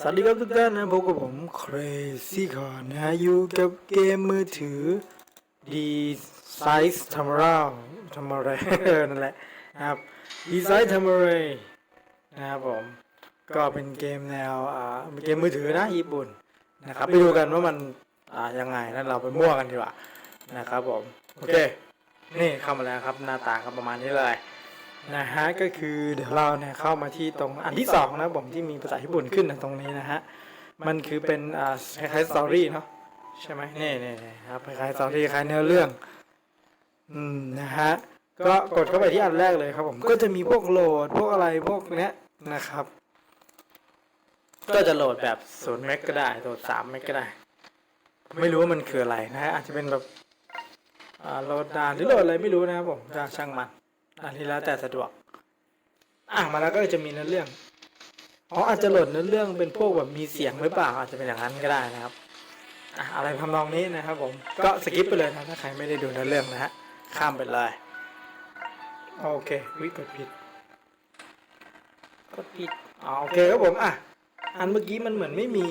สวัสดีครับทุกท่านนะพบกับผม Crazy c o r นะฮะอยู่กับเกมมือถือ D Size t a m a r a ทำอะไรนั่นแหละนะครับ D Size t a m a r a นะครับผมก็เป็นเกมแนวอ่าเป็นเกมมือถือนะญี่ปุ่นนะครับไปดูกันว่ามันอ่ายังไงแล้วเราไปมั่วกันดีกว่านะครับผมโอเคนี่เข้ามาแล้วครับหน้าตาครับประมาณนี้เลย นะฮะก็คือเดี๋ยวเราเนี่ยเข้ามาที่ตรงอันที่สองนะผมที่มีภาษาญี่ปุ่นขึ้นนะตรงนี้นะฮะมันคือเป็นอ่าคล้ายๆสตอรี่เนาะใช่ไหมนี่นี่นี่ครับคล้ายๆสตอรี่คล้ายเนื้อเรื่องอืมนะฮะก็กดเข้าไปที่อันแรกเลยครับผมก็จะมีพวกโหลดพวกอะไรพวกเนี้ยนะครับ ก็จะโหลดแบบศูนย์เมกก็ได้โหลดสามเมกก็ได้ ไม่รู้ว่ามันคืออะไรนะฮะอาจจะเป็นแบบอ่าโหลดนานหรือโหลดอะไรไม่รู้นะครับผมจะช่างมัน อันนี้แล้วแต่สะดวก อะมาแล้วก็จะมีเนื้อเรื่อง อ๋ออาจจะโหลดเนื้อเรื่องเป็นพวกแบบมีเสียงหรือเปล่าอาจจะเป็นอย่างนั้นก็ได้นะครับอะอะไรทำนองนี้นะครับผมก็สกิปไปเลยนะถ้าใครไม่ได้ดูเนื้อเรื่องนะฮะข้ามไปเลยโอเควิกดผิดกดผิดอ๋อโอเคครับผมอะอันเมื่อกี้มันเหมือนไม่มี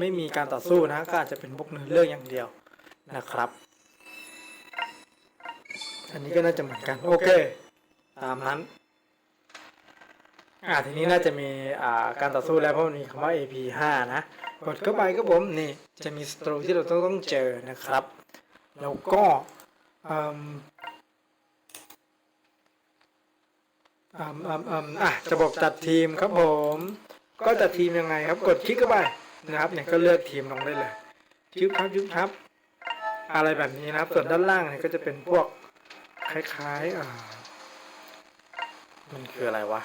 ไม่มีการต่อสู้นะก็อาจจะเป็นพวกเนื้อเรื่องอย่างเดียวนะครับ อันนี้ก็น่าจะเหมือนกัน โอเค ตามนั้น อ่าทีนี้น่าจะมีอ่าการต่อสู้แล้วเพราะมันมีคำว่า AP 5นะ กดเข้าไปก็ผมนี่ จะมีสตรูที่เราต้องต้องเจอนะครับ แล้วก็อืมอืมอืมอืมอะจะบอกจัดทีมครับผม ก็จัดทีมยังไงครับ กดคลิกเข้าไปนะครับ เนี่ยก็เลือกทีมลงได้เลยชุบครับชุบครับ อะไรแบบนี้นะครับ ส่วนด้านล่างเนี่ยก็จะเป็นพวก คล้ายๆอ่ามันคืออะไรวะ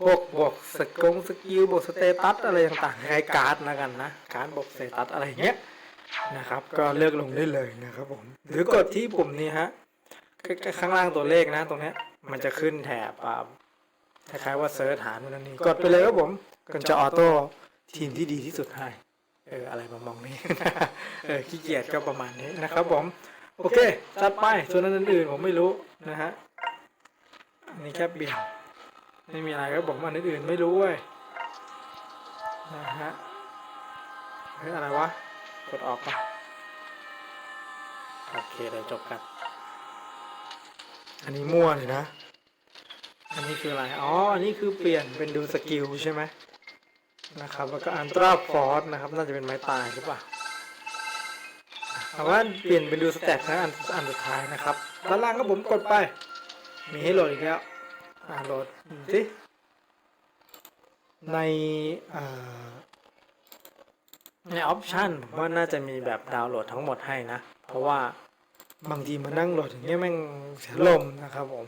พวกบวกสกงสกิลบวกสเตตัสอะไรต่างๆคล้ายการ์ดแล้วกันนะการ์ดบวกสเตตัสอะไรเงี้ยนะครับ ก็เลือกลงได้เลยนะครับผมหรือกดที่ปุ่มนี้ฮะข้างล่างตัวเลขนะ ตรงนี้มันจะขึ้นแถบคล้ายๆว่าเซิร์ชหาโน่นนนี่กดไปเลยครับผมก็จะออโต้ทีมที่ดีที่สุดให้เอออะไรประมาณนี้เออขี้เกียจก็ประมาณนี้นะครับผม โอเค จัดไป ส่วนนั้นอื่นๆผมไม่รู้นะฮะ อันนี้แค่เปลี่ยนไม่มีอะไรครับผมอันอื่นๆไม่รู้เว้ย นะฮะ เฮ้ยอะไรวะ กดออกปะโอเคเดี๋ยวจบกัน อันนี้มั่วเลยนะ อันนี้คืออะไร อ๋อ อันนี้คือเปลี่ยนเป็นดูสกิลใช่ไหมนะครับ แล้วก็อันตราฟอร์สนะครับ น่าจะเป็นไม้ตายหรือเปล่า แต่ว่าเปลี่ยนเป็นดูสแตทนะอันอันสุดท้ายนะครับด้านล่างก็ผมกดไป มีให้โหลดอีกแล้วอ่าโหลดดูสิในเอ่อในออปชันผมว่าน่าจะมีแบบดาวน์โหลดทั้งหมดให้นะ เพราะว่าบางทีมานั่งโหลดอย่างเงี้ยแม่งเสียลมนะครับผม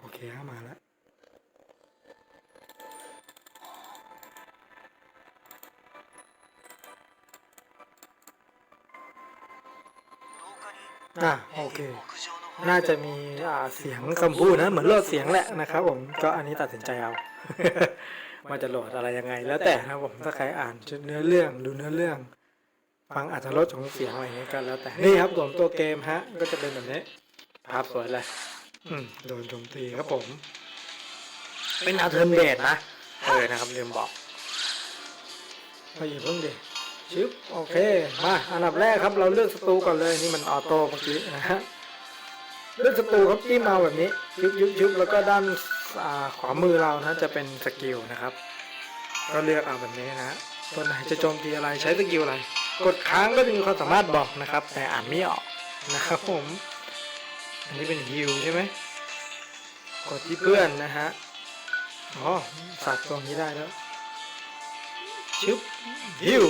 โอเคครับมาแล้ว อะโอเค น่าจะมีอ่าเสียงคำพูดนะเหมือนโหลดเสียงแหละนะครับผมก็อันนี้ตัดสินใจเอาว่าจะโหลดอะไรยังไง แล้วแต่นะครับผมถ้าใครอ่านเนื้อเรื่องดูเนื้อเรื่องฟังอัตรสของเสียงอะไรเงี้ยก็แล้วแต่นี่ครับผมตัวเกมฮะ ก็จะเป็นแบบนี้ภาพสวยเลยอืมโดนโจมตีครับผม เป็นอาเทิร์เบสนะเออนะครับลืมบอกไปอย่าเพิ่งดิ ชึบโอเค มา อันดับแรกครับ เราเลือกศัตรูก่อนเลย นี่มันออโต้เมื่อกี้นะฮะ เลือกศัตรูครับจิ้มเอาแบบนี้ยุบยุบยุบแล้วก็ด้านขวามือเรานะจะเป็นสกิลนะครับ ก็เลือกเอาแบบนี้นะฮะตัวไหนจะโจมตีอะไรใช้สกิลอะไร กดค้างก็จะมีความสามารถบอกนะครับ แต่อ่านไม่ออกนะครับผม อันนี้เป็นฮิวใช่ไหม กดที่เพื่อนนะฮะ อ๋อสับตรงนี้ได้แล้วชึบฮิว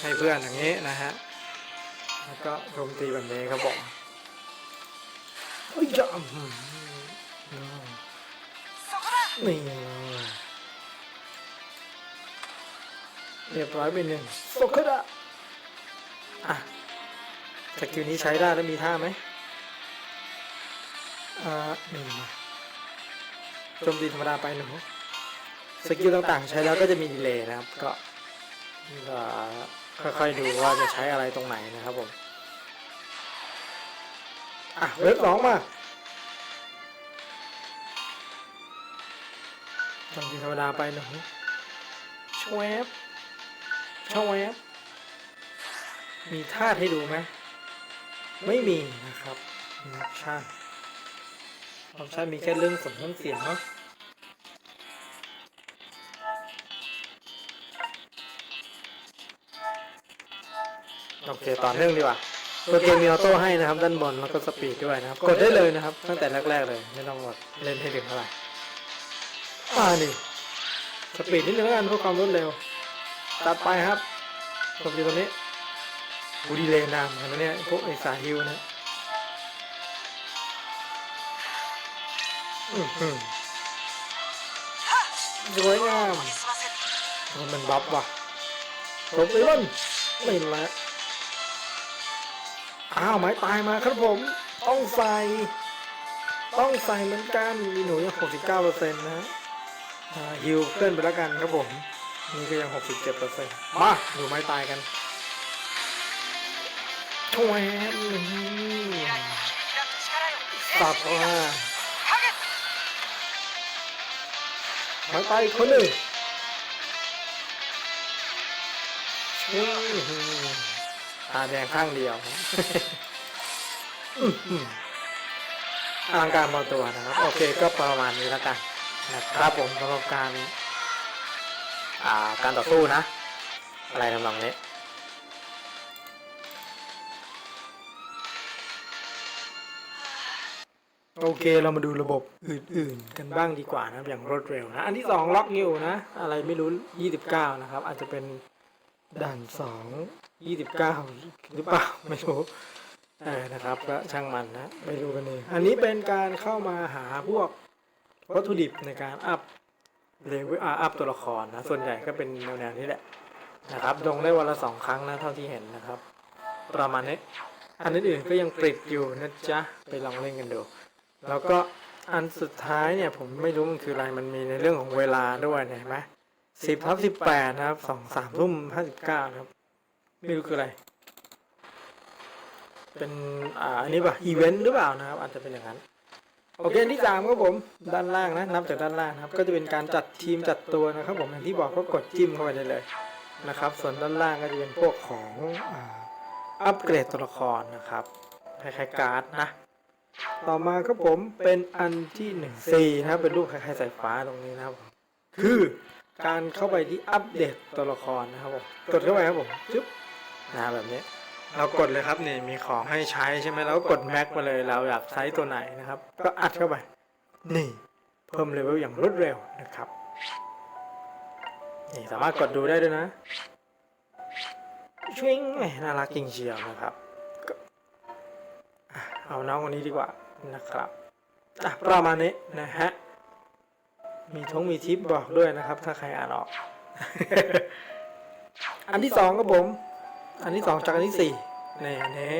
ให้เพื่อนอย่างนี้นะฮะ แล้วก็โจมตีแบบนี้ครับผมเอ้ยจะอื้อหือนี่เรียบร้อยไปหนึ่งโซคุดะอะสกิลนี้ใช้ได้แล้วมีท่าไหมอ่านี่มาโจมตีธรรมดาไปหนูสกิลต่างๆ ใช้แล้วก็จะมีดีเลย์นะครับ ก็ก็ ค่อยๆดูว่าจะใช้อะไรตรงไหนนะครับผมอะเว็บสองมาจังทีธรรมดาไปหนูช่วยแอปช่องแอปมีท่าให้ดูไหมไม่มีนะครับออปชั่นออปชั่นมีแค่เรื่องสมทั้เสียงเนาะ โอเคต่อเนื่องดีกว่าตัวเกมมีออโต้ให้นะครับ ด้านบนแล้วก็สปีดด้วยนะครับ กดได้เลยนะครับ ตั้งแต่แรกๆเลย ไม่ต้องกดเล่นให้ถึงเท่าไหร่อ่านี่สปีดนิดนึงแล้วกันเพื่อความรวดเร็วตัดไปครับกดอยู่ตรงนี้บูดีเลยนามกันนะเนี่ยพวกไอสายฮิวนะอื้อหือสวยงามมันบัฟว่ะตบไปมันไม่ละ อ้าวไม้ตายมาครับผม ต้องใส่ ต้องใส่เหมือนกัน มีหนูยัง 69เปอร์เซ็นต์นะฮะอ่าฮิวเกินไปแล้วกันครับผม นี่ก็ยัง 67เปอร์เซ็นต์มาดูไม้ตายกันแชวบสับว่าไม้ตายคนหนึ่งาแดงข้างเดียวอื้อหืออลังการพอตัวนะครับ โอเคก็ประมาณนี้แล้วกันนะครับผมสำหรับการ อ่า การต่อสู้นะ อะไรทำนองนี้โอเคเรามาดูระบบอื่นๆ กันบ้างดีกว่านะครับอย่างรวดเร็วนะ อันที่สองล็อกนิวนะ อะไรไม่รู้ 29 นะครับ อาจจะเป็น ด่านสอง29หรือเปล่าไม่รู้เออนะครับก็ช่างมันนะไปดูกันเองอันนี้เป็นการเข้ามาหาพวกวัตถุดิบในการอัพเลเวลอัพตัวละครนะส่วนใหญ่ก็เป็นแนวๆนี้แหละนะครับลงได้วันละสองครั้งนะเท่าที่เห็นนะครับ ประมาณนี้อันอื่นๆก็ยังปิดอยู่นะจ๊ะไปลองเล่นกันดู แล้วก็อันสุดท้ายเนี่ยผมไม่รู้มันคืออะไรมันมีในเรื่องของเวลาด้วยเห็นไหม สิบทับสิบแปดนะครับสองสามทุ่มห้าสิบเก้าครับไม่รู้คืออะไร เป็นอ่าอันนี้ป่ะอีเวนต์หรือเปล่านะครับ อาจจะเป็นอย่างนั้น โอเคอันที่สามครับผมด้านล่างนะ นับจากด้านล่างครับ ก็จะเป็นการจัดทีมจัดตัวนะครับ ผมอย่างที่บอกก็กดจิ้มเข้าไปได้เลยนะครับ ส่วนด้านล่างก็จะเป็นพวกของอัปเกรดตัวละครนะครับคล้ายๆการ์ดนะ ต่อมาครับผมเป็นอันที่หนึ่งสี่นะครับเป็นรูปคล้ายๆสายฟ้าตรงนี้นะครับ คือ การเข้าไปที่อัปเดตตัวละครนะครับผมกดเข้าไปครับผมจุ๊บนะแบบนี้ เรากดเลยครับนี่มีของให้ใช้ใช่ไหมเราก็กดแม็กมาเลยเราอยากใช้ตัวไหนนะครับ ก็อัดเข้าไปนี่เพิ่มเลเวลอย่างรวดเร็วนะครับนี่สามารถกดดูได้ด้วยนะชวิงแหมน่ารักจริงเชียวนะครับเอาน้องคนนี้ดีกว่านะครับอะประมาณนี้นะฮะ มีทงมีทิปบอกด้วยนะครับ ถ้าใครอ่านออก อันที่สองครับผม อันที่สองจากอันที่สี่นี่อันนี้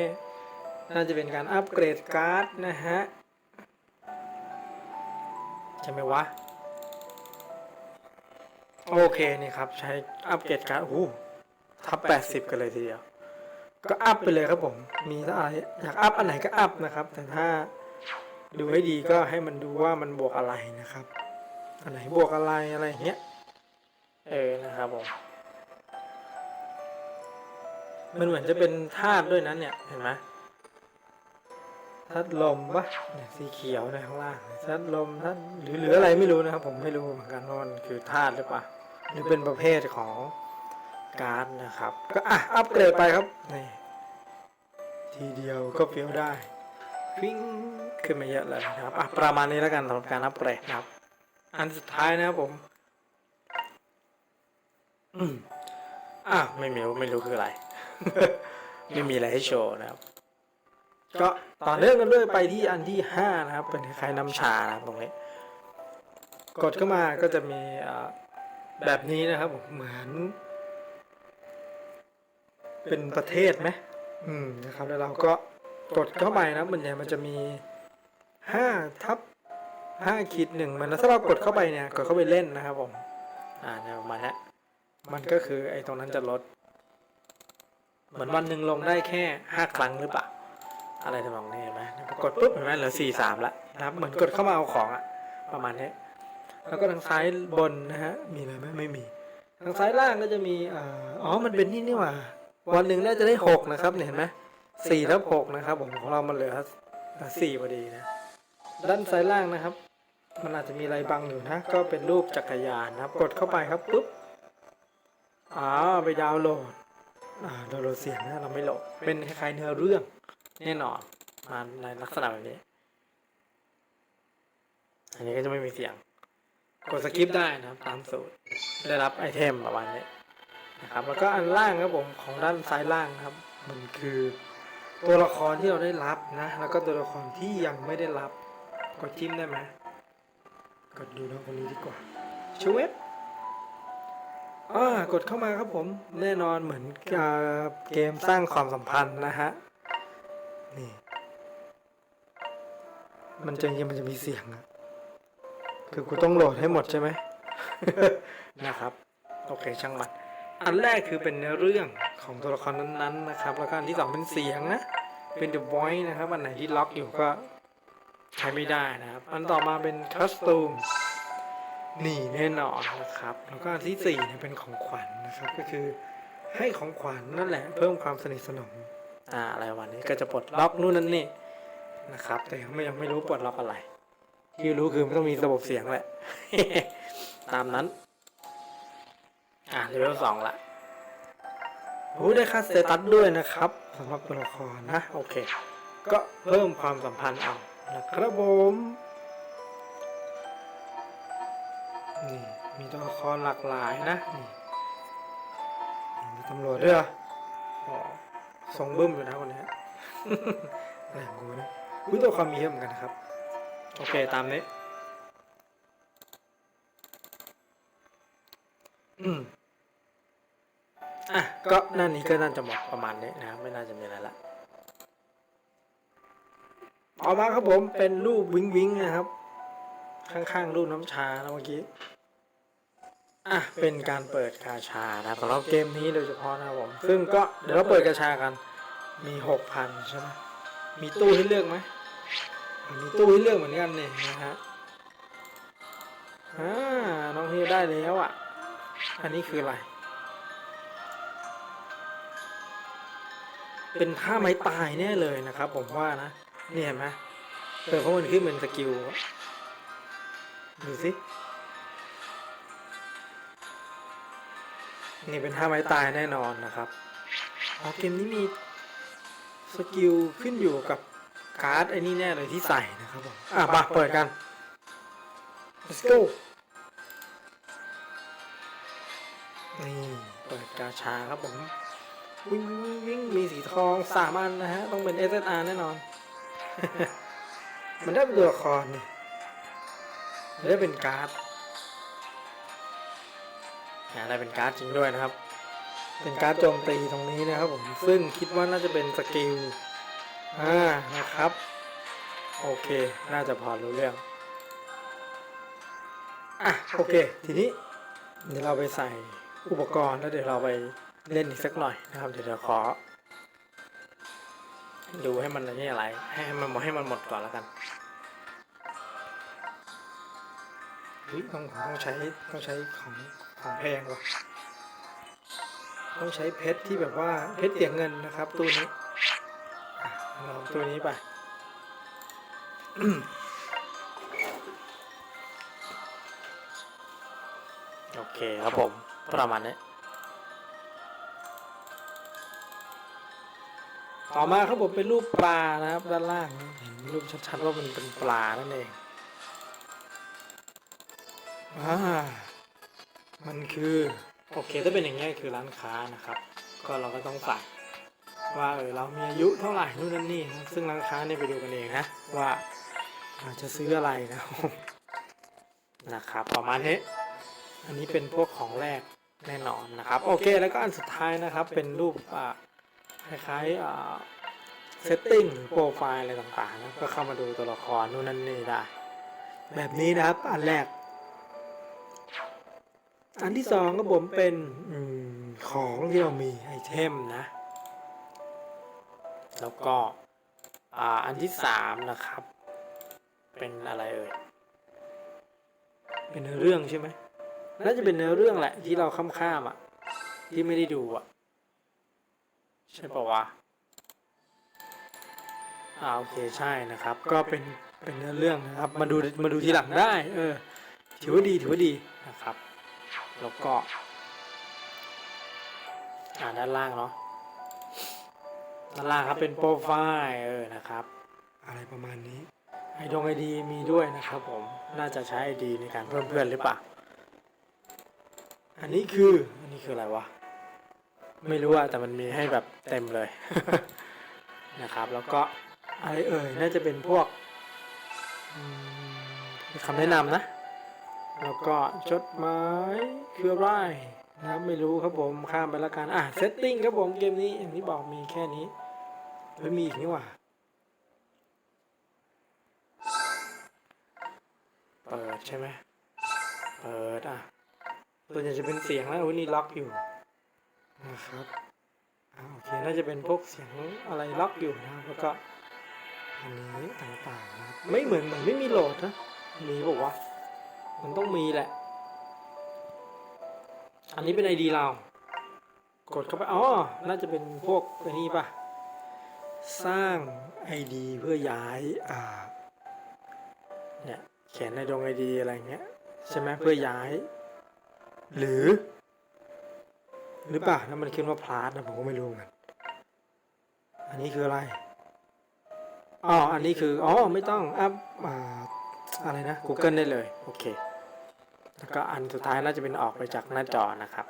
น่าจะเป็นการอัปเกรดการ์ดนะฮะ ใช่ไหมวะ โอเคนี่ครับ ใช้อัปเกรดการ์ดโอ้ทับแปดสิบกันเลยทีเดียว ก็อัพไปเลยครับผม มีอะไรอยากอัพอันไหนก็อัพนะครับ แต่ถ้าดูให้ดีก็ให้มันดูว่ามันบวกอะไรนะครับ อันไหนบวกอะไรอะไรอย่างเงี้ย เออนะครับผมมันเหมือนจะเป็นธาตุด้วยนั้นเนี่ยเห็นไหมธาตุลมปะเนี่ยสีเขียวในข้างล่างธาตุลมธาตุหรือหรืออะไรไม่รู้นะครับ ผมไม่รู้เหมือนกันว่ามันคือธาตุหรือเปล่าหรือเป็นประเภทของการ์ดนะครับ ก็อะอัปเกรดไปครับนี่ทีเดียวก็เฟี้ยวได้วิ่งขึ้นมาเยอะเลยนะครับอะประมาณนี้แล้วกันสำหรับการอัปเกรดนะครับ อันสุดท้ายนะครับผมอืมอะไม่มีไม่รู้คืออะไร ไม่มีอะไรให้โชว์นะครับ ก็ต่อเนื่องกันด้วยไปที่อันที่ห้านะครับ เป็นคล้ายๆน้ำชานะครับตรงนี้กดเข้ามาก็จะมีอ่าแบบนี้นะครับผมเหมือน เป็นประเทศไหมอืมนะครับ แล้วเราก็กดเข้าไปนะมันเนี่ยมันจะมีห้าทับ ห้าขีดหนึ่งมันแล้วถ้าเรากดเข้าไปเนี่ยกดเข้าไปเล่นนะครับผมอ่าเนี่ยประมาณนี้มันก็คือไอ้ตรงนั้นจะลด เหมือนวันหนึ่งลงได้แค่ห้าครั้งหรือเปล่าอะไรทำนองนี้เห็นไหมพอกดปุ๊บเห็นไหมเหลือสี่สามละนะครับเหมือนกดเข้ามาเอาของอะประมาณนี้แล้วก็ทางซ้ายบนนะฮะมีอะไรไหมไม่มี ทางซ้ายล่างก็จะมีอ่าอ๋อมันเป็นนี่นี่หว่า วันหนึ่งน่าจะได้หกนะครับเนี่ยเห็นไหมสี่ทับหกนะครับผมของเรามันเหลือสี่พอดีนะด้านซ้ายล่างนะครับ มันอาจจะมีอะไรบังอยู่นะ ก็เป็นรูปจักรยานนะครับ กดเข้าไปครับปุ๊บอ๋อไปดาวน์โหลดอ่าดาวน์โหลดเสียงนะเราไม่โหลดเป็นคล้ายๆเนื้อเรื่องแน่นอนมาในลักษณะแบบนี้ อันนี้ก็จะไม่มีเสียง กดสกิปได้นะครับตามสูตรได้รับไอเทมประมาณนี้นะครับ แล้วก็อันล่างครับผมของด้านซ้ายล่างครับ มันคือตัวละครที่เราได้รับนะ แล้วก็ตัวละครที่ยังไม่ได้รับ กดจิ้มได้ไหม กดดูน้องคนนี้ดีกว่าชูเว็บอ่ากดเข้ามาครับผม แน่นอนเหมือนกับเกมสร้างความสัมพันธ์นะฮะ นี่ มันจะยังมันจะมีเสียงอะคือกูต้องโหลดให้หมดใช่ไหมนะครับ โอเคช่างมัน อันแรกคือเป็นเนื้อเรื่องของตัวละครนั้นๆนะครับ แล้วก็อันที่สองเป็นเสียงนะ เป็น the voice นะครับ อันไหนที่ล็อกอยู่ก็ ใช้ไม่ได้นะครับ อันต่อมาเป็น costume นี่แน่นอนนะครับ แล้วก็อันที่สี่เนี่ยเป็นของขวัญนะครับ ก็คือให้ของขวัญนั่นแหละ เพิ่มความสนิทสนมอ่าอะไรวันนี้ก็จะปลดล็อกนู่นนั่นนี่นะครับ แต่ยังไม่ยังไม่รู้ปลดล็อกอะไร ที่รู้คือมันต้องมีระบบเสียงแหละ ตามนั้น อ่าเลเวลสองละโอ้ได้ค่าสเตตัสด้วยนะครับสำหรับตัวละครนะ โอเค ก็เพิ่มความสัมพันธ์เอา นะครับผมนี่มีตัวละครหลากหลายนะนี่นี่มีตำรวจด้วยเหรออ๋อทรงบึ้มอยู่นะวันนี้อะไรของกูนะอุ้ยตัวละครมีเยอะเหมือนกันนะครับ โอเคตามนี้อืมอะก็นั่นนี้ก็น่าจะหมดประมาณนี้นะครับไม่น่าจะมีอะไรละ ต่อมาครับผมเป็นรูปวิงวิงนะครับ ข้างๆรูปน้ำชาแล้วเมื่อกี้อะเป็นการเปิดกาชานะครับสำหรับเกมนี้โดยเฉพาะนะครับผมซึ่งก็เดี๋ยวเราเปิดกาชากัน มีหกพันใช่ไหมมีตู้ให้เลือกไหมมีตู้ให้เลือกเหมือนกันเนี่ยนะฮะอ่าน้องเฮียได้แล้วอะ อันนี้คืออะไร เป็นท่าไม้ตายแน่เลยนะครับผมว่านะ นี่เห็นไหมเออเพราะมันขึ้นเป็นสกิลอะดูสิ นี่เป็นท่าไม้ตายแน่นอนนะครับอ๋อเกมนี้มีสกิลขึ้นอยู่กับการ์ดไอ้นี่แน่เลยที่ใส่นะครับผมอะมาเปิดกัน let's go นี่เปิดกาชาครับผม วิ่งวิ่งวิ่งมีสีทองสามอันนะฮะ ต้องเป็น SSR แน่นอน มันได้เป็นตัวละครมันได้เป็นการ์ดอ่าได้เป็นการ์ดจริงด้วยนะครับ เป็นการ์ดโจมตีตรงนี้นะครับผมซึ่งคิดว่าน่าจะเป็นสกิลอ่านะครับ โอเค น่าจะพอรู้เรื่องอะโอเค ทีนี้ เดี๋ยวเราไปใส่อุปกรณ์แล้วเดี๋ยวเราไปเล่นอีกสักหน่อยนะครับ เดี๋ยวเดี๋ยวขอ ดูให้มันนี่อะไร ให้มันให้มันหมดก่อนแล้วกันเฮ้ยต้องต้องใช้ต้องใช้ของของแพงว่ะต้องใช้เพชรที่แบบว่าเพชรเสียงเงินนะครับตู้นี้อะเราเอาตัวนี้ไปโอเคครับผมประมาณนี้ ต่อมาครับผมเป็นรูปปลานะครับด้านล่างเห็นรูปชัดๆว่ามันเป็นปลานั่นเองอ่ามันคือ โอเคถ้าเป็นอย่างนี้คือร้านค้านะครับ ก็เราก็ต้องใส่ว่าเออเรามีอายุเท่าไหร่นู่นนั่นนี่ซึ่งร้านค้าเนี่ยไปดูกันเองนะว่าเราจะซื้ออะไรนะครับนะครับ ประมาณนี้อันนี้เป็นพวกของแรกแน่นอนนะครับ โอเคแล้วก็อันสุดท้ายนะครับเป็นรูปอ่า คล้ายๆอ่าเซตติ้งหรือโปรไฟล์อะไรต่างๆนะก็เข้ามาดูตัวละครนู่นนั่นนี่ได้ แบบนี้นะครับอันแรก อันที่สองก็ผมเป็นอของที่เรามีไอเทมนะ แล้วก็อ่าอันที่สามนะครับ เป็นอะไรเอ่ยเป็นเนื้อเรื่องใช่ไหมน่าจะเป็นเนื้อเรื่องแหละที่เราข้ามข้ามอะ ที่ไม่ได้ดูอะ ใช่ปะวะอ่าโอเคใช่นะครับ ก็เป็นเป็นเนื้อเรื่องนะครับ มาดูมาดูทีหลังได้ เออ ถือว่าดีถือว่าดีนะครับ แล้วก็ อ่าด้านล่างเนาะด้านล่างครับเป็นโปรไฟล์เออนะครับ อะไรประมาณนี้ไอดงไอดีมีด้วยนะครับผมน่าจะใช้ไอดีในการเพิ่มเพื่อนหรือเปล่า อันนี้คือ อันนี้คืออะไรวะ ไม่รู้อะแต่มันมีให้แบบเต็มเลยนะครับ แล้วก็อะไรเอ่ยน่าจะเป็นพวกคำแนะนำนะ แล้วก็จดหมายคืออะไรนะครับไม่รู้ครับผมข้ามไปละกันอะเซตติ้งครับผมเกมนี้อย่างที่บอกมีแค่นี้ไม่มีอีกนี่หว่าเปิดใช่ไหมเปิดอะส่วนใหญ่จะเป็นเสียงแล้ววันนี้ล็อกอยู่ นะครับอ่าโอเคน่าจะเป็นพวกเสียงอะไรล็อกอยู่นะครับแล้วก็อันนี้ต่างๆนะครับไม่เหมือนเหมือนไม่มีโหลดนะมีบอกว่ามันต้องมีแหละ อันนี้เป็นไอดีเรา กดเข้าไปอ๋อน่าจะเป็นพวกไอ้นี่ปะสร้างไอดีเพื่อย้ายอ่าเนี่ยเขียนในดวงไอดีอะไรเงี้ยใช่ไหมเพื่อย้าย หรือ หรือเปล่าถ้ามันขึ้นว่าพลาสนะผมก็ไม่รู้เหมือนกันอันนี้คืออะไรอ๋ออันนี้คืออ๋อไม่ต้องอัพอ่าอะไรนะ Google ได้เลย โอเค แล้วก็อันสุดท้ายน่าจะเป็นออกไปจากหน้าจอนะครับ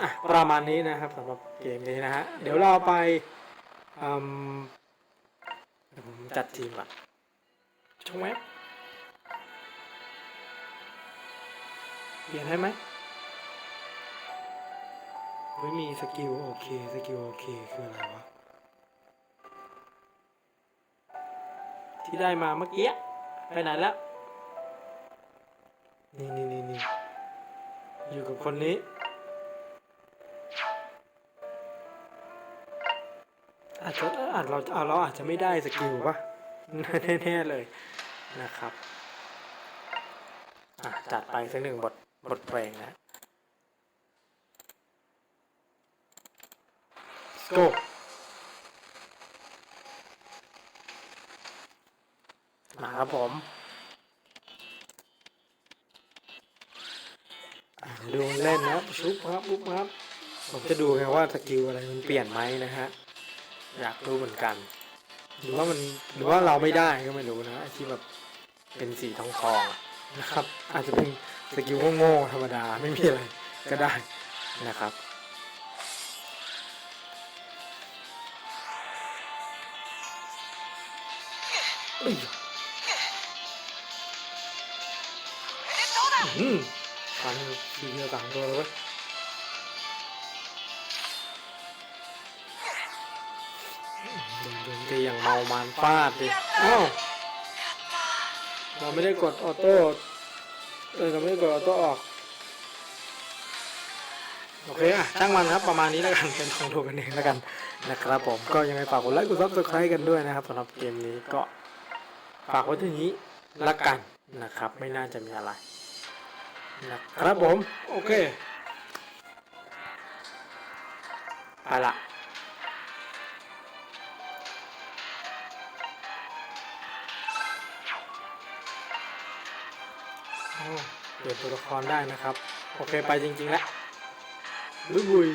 อะประมาณนี้นะครับสำหรับเกมนี้นะฮะเดี๋ยวเราไปอืมเดี๋ยวผมจัดทีมก่อนช่องแว็บเปลี่ยนให้ไหม ไม่มีสกิลโอเคสกิลโอเคคืออะไรวะ ที่ได้มาเมื่อกี้ไปไหนแล้ว นี่นี่นี่นี่อยู่กับคนนี้ อาจจะอาจเราเอาเราอาจจะไม่ได้สกิลปะแน่ๆเลยนะครับ อะจัดไปสักหนึ่งบทบทเพลงนะ go มาครับผม ดูเล่นนะครับชุบครับปุ๊บครับ ผมจะดูไงว่าสกิลอะไรมันเปลี่ยนไหมนะฮะ อยากรู้เหมือนกัน หรือว่ามันหรือว่าเราไม่ได้ก็ไม่รู้นะไอที่แบบเป็นสีทองทองนะครับ อาจจะเป็นสกิลโง่ๆธรรมดาไม่มีอะไรก็ได้นะครับ อ้ยอืมฟันทีเดียวต่างตัวเลยเว้ยโดนโดนตีอย่างเมามันฟาดดิอ้าวเราไม่ได้กดออโต้เออเราไม่ได้กดออโต้ออกโอเคอะช่างมันครับประมาณนี้แล้วกันเป็นของถูกกันเองแล้วกันนะครับผมก็ยังไงฝากกดไลค์กดซับสไครต์กันด้วยนะครับสำหรับเกมนี้ก็ ฝากไว้ที่นี้ละกันนะครับ ไม่น่าจะมีอะไร นะครับผม โอเคไปละโอ้เปลี่ยนตัวละครได้นะครับ โอเคไปจริงๆแล้วบุยบุย